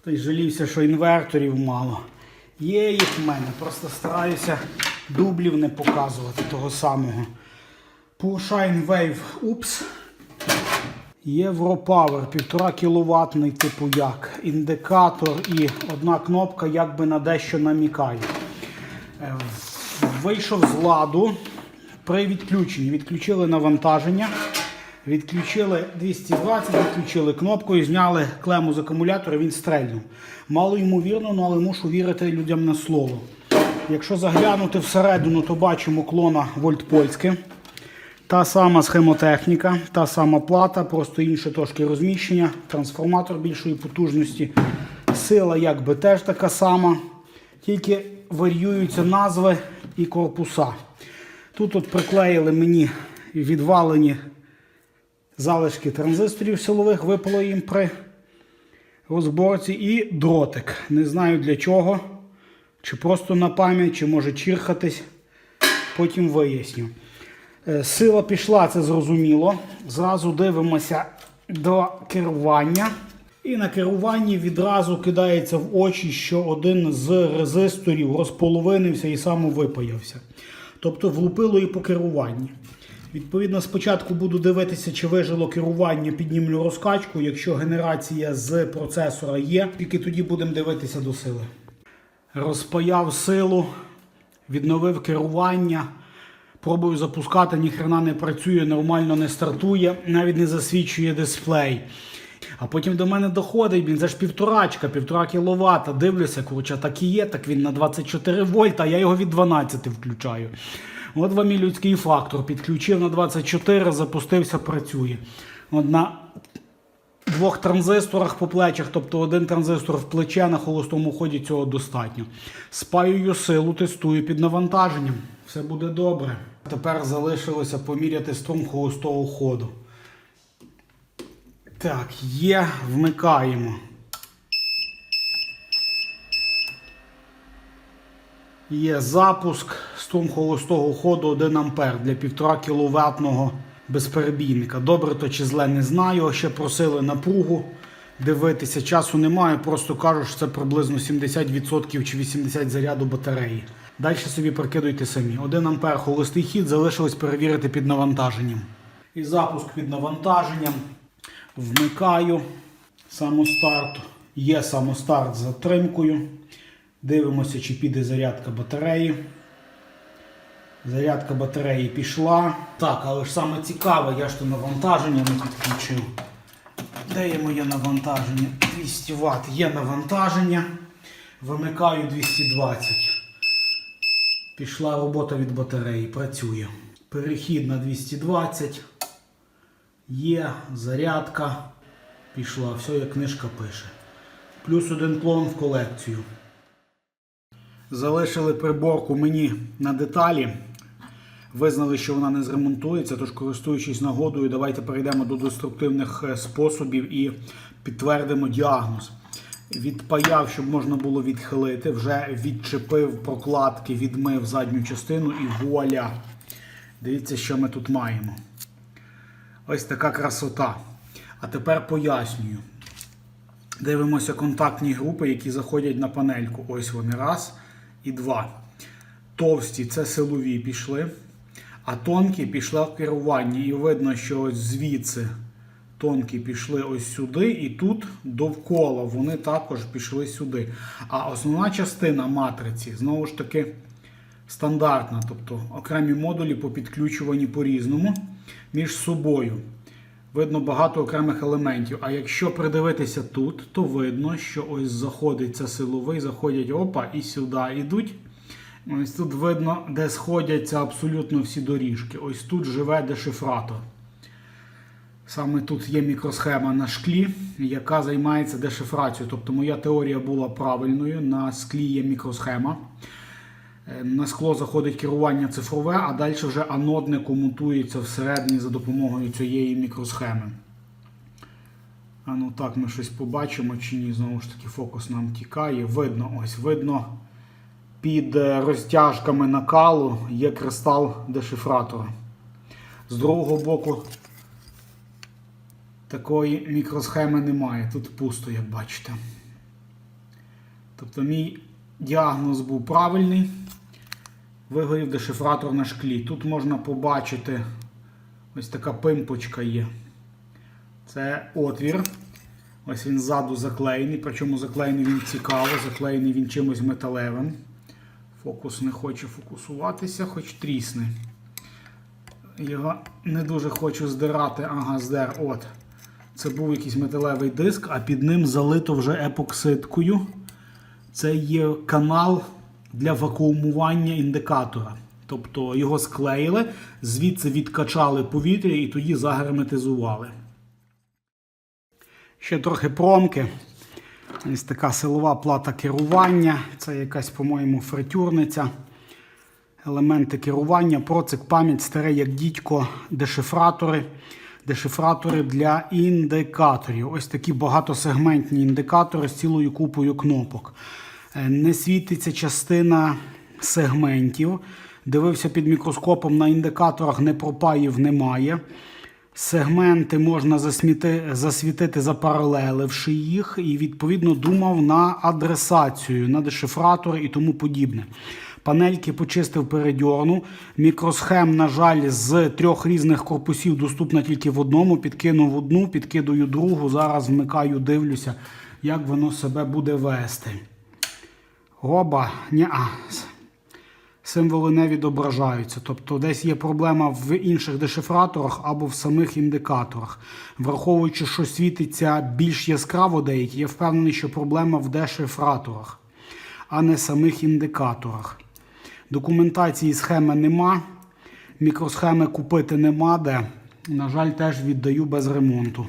Хтось жалівся, що інверторів мало. Є їх в мене, просто стараюся дублів не показувати того самого. Porsche Wave Ups. Europower 1,5 кВт, типу як. Індикатор і одна кнопка якби на дещо намікає. Е, Вийшов з ладу при відключенні. Відключили навантаження, відключили 220, відключили кнопкою, зняли клему з акумулятора, він стрельнув. Мало ймовірно, ну, але мушу вірити людям на слово. Якщо заглянути всередину, то бачимо клона вольтпольське. Та сама схемотехніка, та сама плата, просто інше трошки розміщення, трансформатор більшої потужності. Сила якби теж така сама, тільки варіюються назви і корпуса. Тут от приклеїли мені відвалені залишки транзисторів силових, випало їм при розборці, і дротик. Не знаю для чого, чи просто на пам'ять, чи може чірхатись. Потім виясню. Е, Сила пішла, це зрозуміло. Зразу дивимося до керування. І на керуванні відразу кидається в очі, що один з резисторів розполовинився і самовипаявся. Тобто влупило і по керуванні. Відповідно, спочатку буду дивитися, чи вижило керування, піднімлю розкачку. Якщо генерація з процесора є, тільки тоді будемо дивитися до сили. Розпаяв силу, відновив керування. Пробую запускати, ніхрена не працює, нормально не стартує, навіть не засвічує дисплей. А потім до мене доходить, він це ж півторачка, півтора кіловата. Дивлюся, коротше, так і є, так він на 24 вольта, а я його від 12 включаю. От вам і людський фактор. Підключив на 24, запустився, працює. От на двох транзисторах по плечах, тобто один транзистор в плече на холостому ході цього достатньо. Спаюю силу, тестую під навантаженням. Все буде добре. Тепер залишилося поміряти струм холостого ходу. Так, є, вмикаємо. Є запуск струм холостого ходу 1 А для 1,5 кВт безперебійника. Добре то чи зле не знаю. Ще просили напругу дивитися. Часу немає, просто кажу, що це приблизно 70% чи 80% заряду батареї. Далі собі прикидуйте самі. 1 А холостий хід залишилось перевірити під навантаженням. І запуск під навантаженням. Вмикаю самостарт. Є самостарт з затримкою. Дивимося, чи піде зарядка батареї. Зарядка батареї пішла. Так, але ж саме цікаве, я ж то навантаження не підключив. Де є моє навантаження? 200 Вт. Є навантаження. Вимикаю 220. Пішла робота від батареї. Працює. Перехід на 220. Є зарядка. Пішла. Все, як книжка пише. Плюс один клон в колекцію. Залишили приборку мені на деталі. Визнали, що вона не зремонтується, тож користуючись нагодою, давайте перейдемо до деструктивних е, способів і підтвердимо діагноз. Відпаяв, щоб можна було відхилити, вже відчепив прокладки, відмив задню частину і вуаля. Дивіться, що ми тут маємо. Ось така красота. А тепер пояснюю. Дивимося контактні групи, які заходять на панельку. Ось вони раз і два. Товсті це силові пішли, а тонкі пішли в керуванні. І видно, що ось звідси тонкі пішли ось сюди, і тут довкола вони також пішли сюди. А основна частина матриці, знову ж таки, стандартна. Тобто окремі модулі попідключувані по-різному між собою. Видно багато окремих елементів. А якщо придивитися тут, то видно, що ось заходить це силовий, заходять опа і сюди йдуть. Ось тут видно, де сходяться абсолютно всі доріжки. Ось тут живе дешифратор. Саме тут є мікросхема на шклі, яка займається дешифрацією. Тобто моя теорія була правильною. На склі є мікросхема. На скло заходить керування цифрове, а далі вже анодне комутується всередині за допомогою цієї мікросхеми. А ну так, ми щось побачимо чи ні. Знову ж таки, фокус нам тікає. Видно, ось видно. Під е, розтяжками накалу є кристал дешифратора. З другого боку такої мікросхеми немає. Тут пусто, як бачите. Тобто мій діагноз був правильний. Вигорів дешифратор на шклі. Тут можна побачити ось така пимпочка є. Це отвір. Ось він ззаду заклеєний, причому заклеєний він цікаво, заклеєний він чимось металевим. Фокус не хоче фокусуватися, хоч трісне. Його не дуже хочу здирати. Ага, здер. От. Це був якийсь металевий диск, а під ним залито вже епоксидкою. Це є канал для вакуумування індикатора. Тобто його склеїли, звідси відкачали повітря і тоді загерметизували. Ще трохи промки. Ось така силова плата керування. Це якась, по-моєму, фритюрниця. Елементи керування, процик, пам'ять, старе як дідько, дешифратори. Дешифратори для індикаторів. Ось такі багатосегментні індикатори з цілою купою кнопок. Е, Не світиться частина сегментів. Дивився під мікроскопом на індикаторах, не пропаїв немає. Сегменти можна засміти, засвітити, запаралеливши їх, і відповідно думав на адресацію, на дешифратори і тому подібне. Панельки почистив передьорну. Мікросхем, на жаль, з трьох різних корпусів доступна тільки в одному. Підкинув одну, підкидую другу. Зараз вмикаю, дивлюся, як воно себе буде вести. Оба, ня. Символи не відображаються. Тобто десь є проблема в інших дешифраторах або в самих індикаторах. Враховуючи, що світиться більш яскраво деякі, я впевнений, що проблема в дешифраторах, а не самих індикаторах. Документації схеми нема, мікросхеми купити нема де. На жаль, теж віддаю без ремонту.